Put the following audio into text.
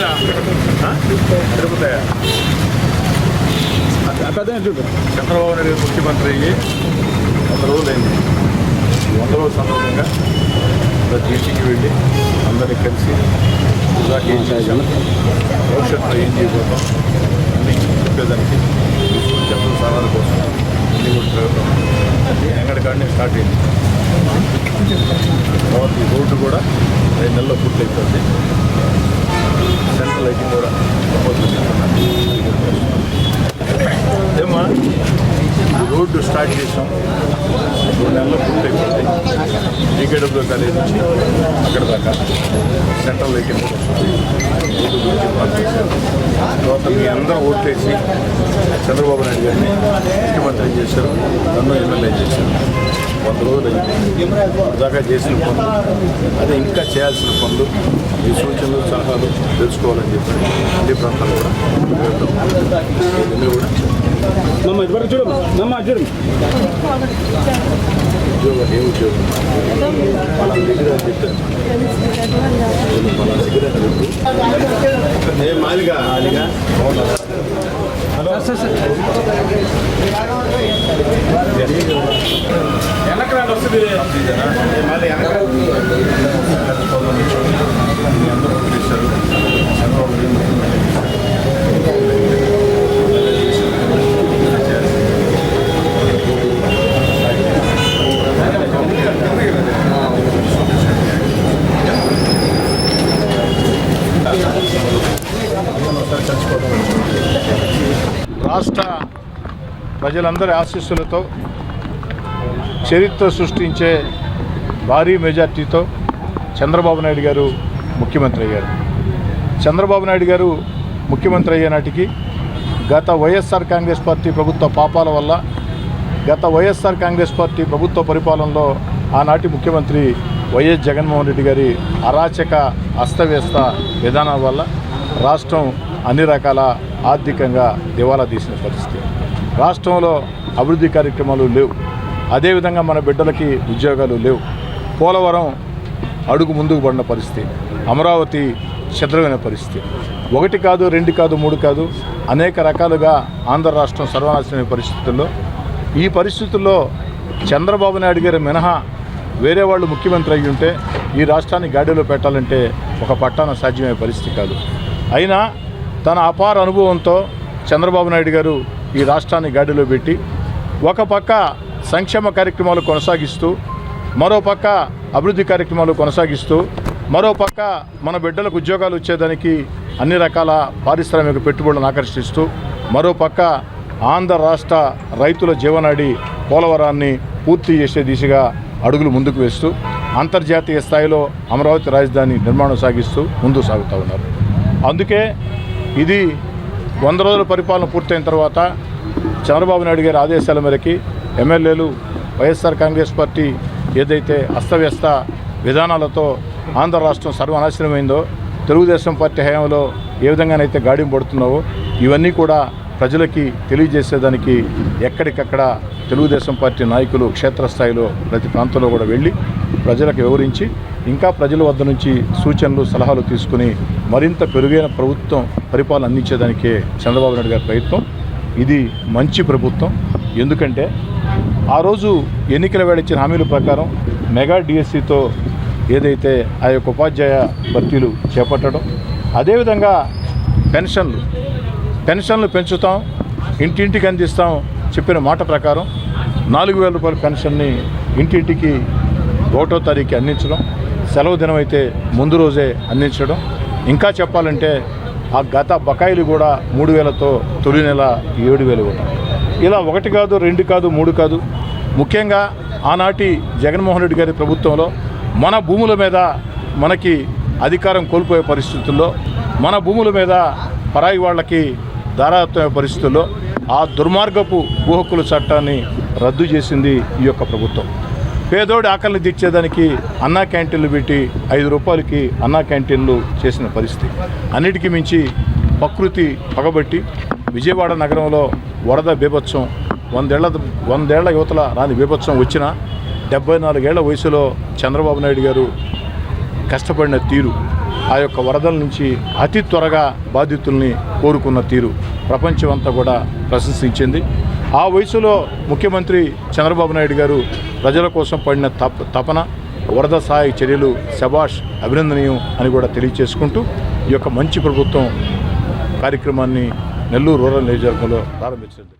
తిరుపతి చంద్రబాబు నాయుడు ముఖ్యమంత్రి అయ్యి వంద రోజులైంది. వంద రోజుల సందర్భంగా ప్రతి ఇంటికి వెళ్ళి అందరినీ కలిసి ఇలాగ ఏం చేశాం? భవిష్యత్తులో ఏం చేయబోతాం? అన్నీ చెప్పేదానికి తీసుకుని చెప్పిన సలహాల కోసం అన్నీ కూడా తిరగటం ఎక్కడికాడనే స్టార్ట్ అయింది. తర్వాత ఈ రోడ్డు కూడా రెండు నెలల్లో పూర్తయిపోతుంది సెంట్రల్ లైటింగ్ కూడా ఏమా రోడ్డు స్టార్ట్ చేసాం. రెండు నెలల్లో అయిపోతాయి జీకేడబ్ల్యూ కాలేజ్ నుంచి అక్కడ దాకా సెంట్రల్ లైటింగ్ కూడా వస్తుంది? రోడ్డు గురించి బాగా చేశారు తర్వాత మీ అందరూ ఓట్లేసి చంద్రబాబు నాయుడు గారిని ముఖ్యమంత్రి చేశారు నన్ను ఎమ్మెల్యే చేశారు. వంద రోజులు అయింది. దాకా చేసిన పనులు. అదే ఇంకా చేయాల్సిన పనులు ఈ సూచనలు సలహాలు తెలుసుకోవాలని చెప్పి అన్ని ప్రాంతాలు కూడా కూడా నమ్మ ఇదివరకు చూడు నమ్మ చూడు ఉద్యోగాలు ఏ ఉద్యోగం వాళ్ళ దగ్గర అని చెప్పారు వాళ్ళ దగ్గర అని రాష్ట్ర ప్రజలందరి ఆశీస్సులతో చరిత్ర సృష్టించే భారీ మెజార్టీతో చంద్రబాబు నాయుడు గారు ముఖ్యమంత్రి అయ్యారు. చంద్రబాబు నాయుడు గారు ముఖ్యమంత్రి అయ్యే నాటికి గత వైఎస్ఆర్ కాంగ్రెస్ పార్టీ ప్రభుత్వ పాపాల వల్ల గత వైఎస్ఆర్ కాంగ్రెస్ పార్టీ ప్రభుత్వ పరిపాలనలో ఆనాటి ముఖ్యమంత్రి వైఎస్ జగన్మోహన్ రెడ్డి గారి అరాచక అస్తవ్యస్త విధానాల వల్ల రాష్ట్రం అన్ని రకాల ఆర్థికంగా దివాలా తీసిన పరిస్థితి. రాష్ట్రంలో అభివృద్ధి కార్యక్రమాలు లేవు. అదేవిధంగా మన బిడ్డలకి ఉద్యోగాలు లేవు. పోలవరం అడుగు ముందుకు పడిన పరిస్థితి. అమరావతి చెదరమైన పరిస్థితి. ఒకటి కాదు రెండు కాదు మూడు కాదు అనేక రకాలుగా ఆంధ్ర రాష్ట్రం సర్వనాశనమైన పరిస్థితుల్లో. ఈ పరిస్థితుల్లో చంద్రబాబు నాయుడు గారి మినహా వేరే వాళ్ళు ముఖ్యమంత్రి అయ్యి ఉంటే ఈ రాష్ట్రాన్ని గాడిలో పెట్టాలంటే ఒక పట్టాన సాధ్యమయ్యే పరిస్థితి కాదు. అయినా తన అపార అనుభవంతో చంద్రబాబు నాయుడు గారు ఈ రాష్ట్రాన్ని గాడిలో పెట్టి ఒక పక్క సంక్షేమ కార్యక్రమాలు కొనసాగిస్తూ మరో పక్క అభివృద్ధి కార్యక్రమాలు కొనసాగిస్తూ మరో పక్క మన బిడ్డలకు ఉద్యోగాలు వచ్చేదానికి అన్ని రకాల పారిశ్రామిక పెట్టుబడులను ఆకర్షిస్తూ మరో పక్క ఆంధ్ర రాష్ట్ర రైతుల జీవనాడి పోలవరాన్ని పూర్తి చేసే దిశగా అడుగులు ముందుకు వేస్తూ అంతర్జాతీయ స్థాయిలో అమరావతి రాజధాని నిర్మాణం సాగిస్తూ ముందుకు సాగుతూ ఉన్నారు. అందుకే ఇది వంద రోజుల పరిపాలన పూర్తయిన తర్వాత చంద్రబాబు నాయుడు గారి ఆదేశాల మేరకి ఎమ్మెల్యేలు వైఎస్ఆర్ కాంగ్రెస్ పార్టీ ఏదైతే అస్తవ్యస్త విధానాలతో ఆంధ్ర రాష్ట్రం సర్వనాశనమైందో తెలుగుదేశం పార్టీ హయాంలో ఏ విధంగానైతే గాడిం పడుతున్నావో ఇవన్నీ కూడా ప్రజలకి తెలియజేసేదానికి ఎక్కడికక్కడ తెలుగుదేశం పార్టీ నాయకులు క్షేత్రస్థాయిలో ప్రతి ప్రాంతంలో కూడా వెళ్ళి ప్రజలకు వివరించి ఇంకా ప్రజల వద్ద నుంచి సూచనలు సలహాలు తీసుకుని మరింత పెరుగైన ప్రభుత్వం పరిపాలన అందించేదానికే చంద్రబాబు నాయుడు గారి ప్రయత్నం. ఇది మంచి ప్రభుత్వం. ఎందుకంటే ఆ రోజు ఎన్నికల వేళ ఇచ్చిన హామీల ప్రకారం మెగా డిఎస్సితో ఏదైతే ఆ యొక్క ఉపాధ్యాయ భర్తీలు చేపట్టడం అదేవిధంగా పెన్షన్లు. పెన్షన్లు పెంచుతాం ఇంటింటికి అందిస్తాం చెప్పిన మాట ప్రకారం నాలుగు వేల రూపాయల పెన్షన్ని ఇంటింటికి ఒకటో తారీఖు అందించడం. సెలవు దినం అయితే ముందు రోజే అందించడం. ఇంకా చెప్పాలంటే ఆ గత బకాయిలు కూడా మూడు వేలతో తొలి నెల ఏడు వేలు కూడా ఇలా ఒకటి కాదు రెండు కాదు మూడు కాదు. ముఖ్యంగా ఆనాటి జగన్మోహన్ రెడ్డి గారి ప్రభుత్వంలో మన భూముల మీద మనకి అధికారం కోల్పోయే పరిస్థితుల్లో మన భూముల మీద పరాయి వాళ్ళకి దారాత్మక పరిస్థితుల్లో ఆ దుర్మార్గపు భూ హక్కుల చట్టాన్ని రద్దు చేసింది ఈ యొక్క ప్రభుత్వం. పేదోడి ఆకలిని తీర్చేదానికి అన్నా క్యాంటీన్లు పెట్టి ఐదు రూపాయలకి అన్నా క్యాంటీన్లు చేసిన పరిస్థితి. అన్నిటికీ మించి ప్రకృతి పగబట్టి విజయవాడ నగరంలో వరద బీభత్సం వందేళ్ళ వందేళ్ళ యువతల రాని బీభత్సం వచ్చిన డెబ్బై నాలుగేళ్ళ వయసులో చంద్రబాబు నాయుడు గారు కష్టపడిన తీరు ఆ యొక్క వరదల నుంచి అతి త్వరగా బాధితుల్ని కోరుకున్న తీరు ప్రపంచం అంతా కూడా ప్రశంసించింది. ఆ వయసులో ముఖ్యమంత్రి చంద్రబాబు నాయుడు గారు ప్రజల కోసం పడిన తప తపన వరద సహాయ చర్యలు శబాష్ అభినందనీయం అని కూడా తెలియచేసుకుంటూ ఈ యొక్క మంచి ప్రభుత్వం కార్యక్రమాన్ని నెల్లూరు రూరల్ నియోజకవర్గంలో ప్రారంభించింది